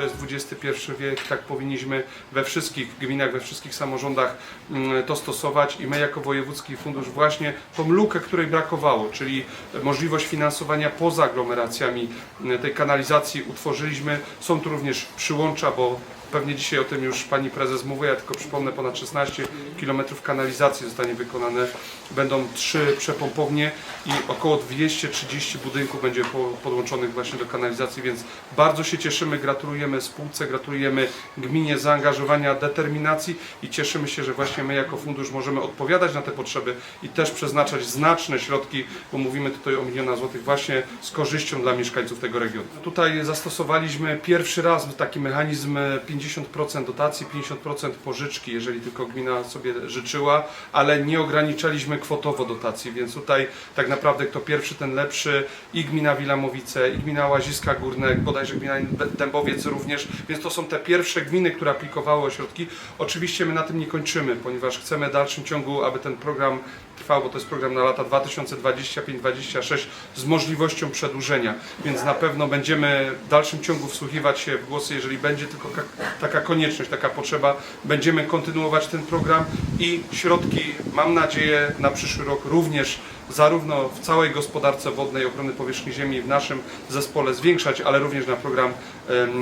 to jest XXI wiek, tak powinniśmy we wszystkich gminach, we wszystkich samorządach mm, to stosować i my jako Wojewódzki Fundusz właśnie tą lukę, której brakowało, czyli możliwość finansowania poza aglomeracjami mm, tej kanalizacji utworzyliśmy. Są tu również przyłącza, bo Pewnie dzisiaj o tym już pani prezes mówiła, ja tylko przypomnę, ponad 16 km kanalizacji zostanie wykonane. Będą trzy przepompownie i około 230 budynków będzie po- podłączonych właśnie do kanalizacji, więc bardzo się cieszymy, gratulujemy spółce, gratulujemy gminie zaangażowania, determinacji i cieszymy się, że właśnie my jako fundusz możemy odpowiadać na te potrzeby i też przeznaczać znaczne środki, bo mówimy tutaj o miliona złotych właśnie z korzyścią dla mieszkańców tego regionu. Tutaj zastosowaliśmy pierwszy raz taki mechanizm e, 50% dotacji, 50% pożyczki, jeżeli tylko gmina sobie życzyła, ale nie ograniczaliśmy kwotowo dotacji, więc tutaj tak naprawdę kto pierwszy, ten lepszy i gmina Wilamowice, i gmina Łaziska Górne, bodajże gmina Dębowiec również, więc to są te pierwsze gminy, które aplikowały o środki. Oczywiście my na tym nie kończymy, ponieważ chcemy w dalszym ciągu, aby ten program trwał, bo to jest program na lata 2025-2026 z możliwością przedłużenia, więc na pewno będziemy w dalszym ciągu wsłuchiwać się w głosy, jeżeli będzie tylko ka- taka konieczność, taka potrzeba, będziemy kontynuować ten program i środki, mam nadzieję, na przyszły rok również zarówno w całej gospodarce wodnej ochrony powierzchni ziemi w naszym zespole zwiększać, ale również na program,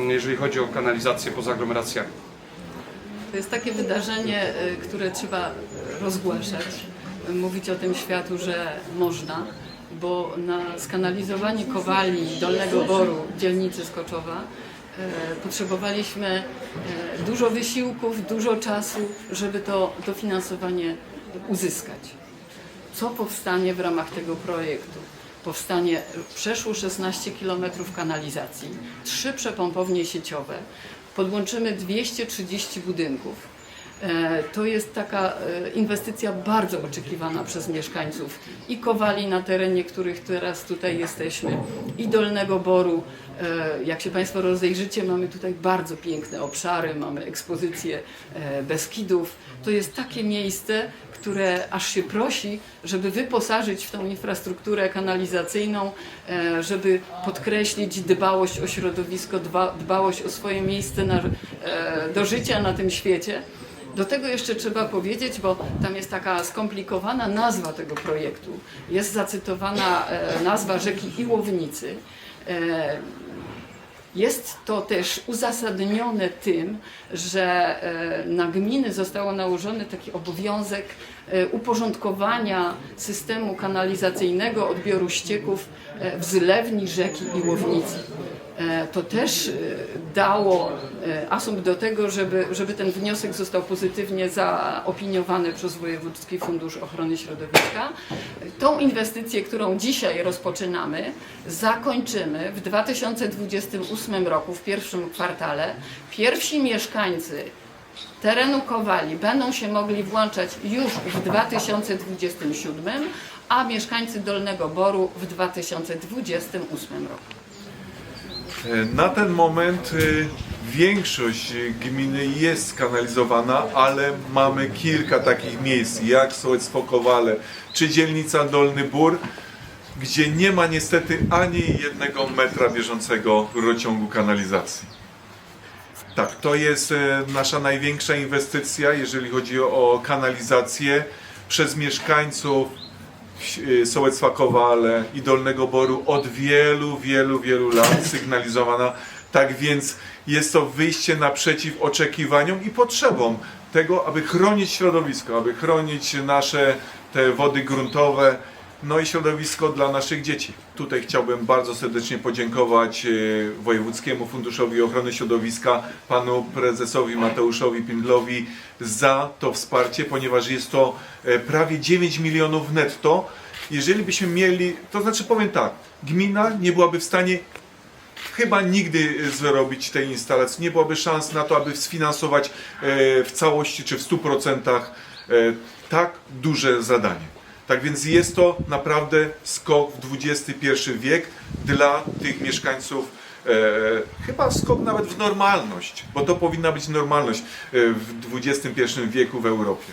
jeżeli chodzi o kanalizację poza aglomeracjami. To jest takie wydarzenie, y, które trzeba rozgłaszać, mówić o tym światu, że można, bo na skanalizowanie Kowali Dolnego Boru, dzielnicy Skoczowa, y, potrzebowaliśmy y, dużo wysiłków, dużo czasu, żeby to dofinansowanie uzyskać. Co powstanie w ramach tego projektu? Powstanie przeszło 16 km kanalizacji, trzy przepompownie sieciowe, podłączymy 230 budynków. E, To jest taka e, inwestycja bardzo oczekiwana przez mieszkańców i Kowali na terenie, których teraz tutaj jesteśmy, i Dolnego Boru. E, Jak się Państwo rozejrzycie, mamy tutaj bardzo piękne obszary, mamy ekspozycję Beskidów. To jest takie miejsce, które aż się prosi, żeby wyposażyć w tą infrastrukturę kanalizacyjną, żeby podkreślić dbałość o środowisko, dba, dbałość o swoje miejsce na, do życia na tym świecie. Do tego jeszcze trzeba powiedzieć, bo tam jest taka skomplikowana nazwa tego projektu. Jest zacytowana e, nazwa rzeki Iłownicy. E, jest to też uzasadnione tym, że e, na gminy zostało nałożony taki obowiązek uporządkowania systemu kanalizacyjnego odbioru ścieków w zlewni rzeki Iłownicy. E, To też e, dało e, asumpt do tego, żeby, żeby ten wniosek został pozytywnie zaopiniowany przez Wojewódzki Fundusz Ochrony Środowiska. Tą inwestycję, którą dzisiaj rozpoczynamy, zakończymy w 2028 roku, w pierwszym kwartale. Pierwsi mieszkańcy terenu Kowali będą się mogli włączać już w 2027, a mieszkańcy Dolnego Boru w 2028 roku. Na ten moment y, większość gminy jest skanalizowana, ale mamy kilka takich miejsc, jak Sołectwo Kowale czy dzielnica Dolny Bór, gdzie nie ma niestety ani jednego metra bieżącego rurociągu kanalizacji. Tak, to jest e, nasza największa inwestycja, jeżeli chodzi o kanalizację przez mieszkańców e, Sołectwa Kowale i Dolnego Boru od wielu, wielu, wielu lat sygnalizowana. Tak więc jest to wyjście naprzeciw oczekiwaniom i potrzebom tego, aby chronić środowisko, aby chronić nasze te wody gruntowe, no i środowisko dla naszych dzieci. Tutaj chciałbym bardzo serdecznie podziękować e, Wojewódzkiemu Funduszowi Ochrony Środowiska, panu prezesowi Mateuszowi Pindlowi za to wsparcie, ponieważ jest to e, prawie 9 milionów netto. Jeżeli byśmy mieli, to znaczy powiem tak, gmina nie byłaby w stanie chyba nigdy zrobić tej instalacji. Nie byłoby szans na to, aby sfinansować e, w całości czy w 100% e, tak duże zadanie. Tak więc jest to naprawdę skok w XXI wiek dla tych mieszkańców. E, chyba skok nawet w normalność, bo to powinna być normalność e, w XXI wieku w Europie.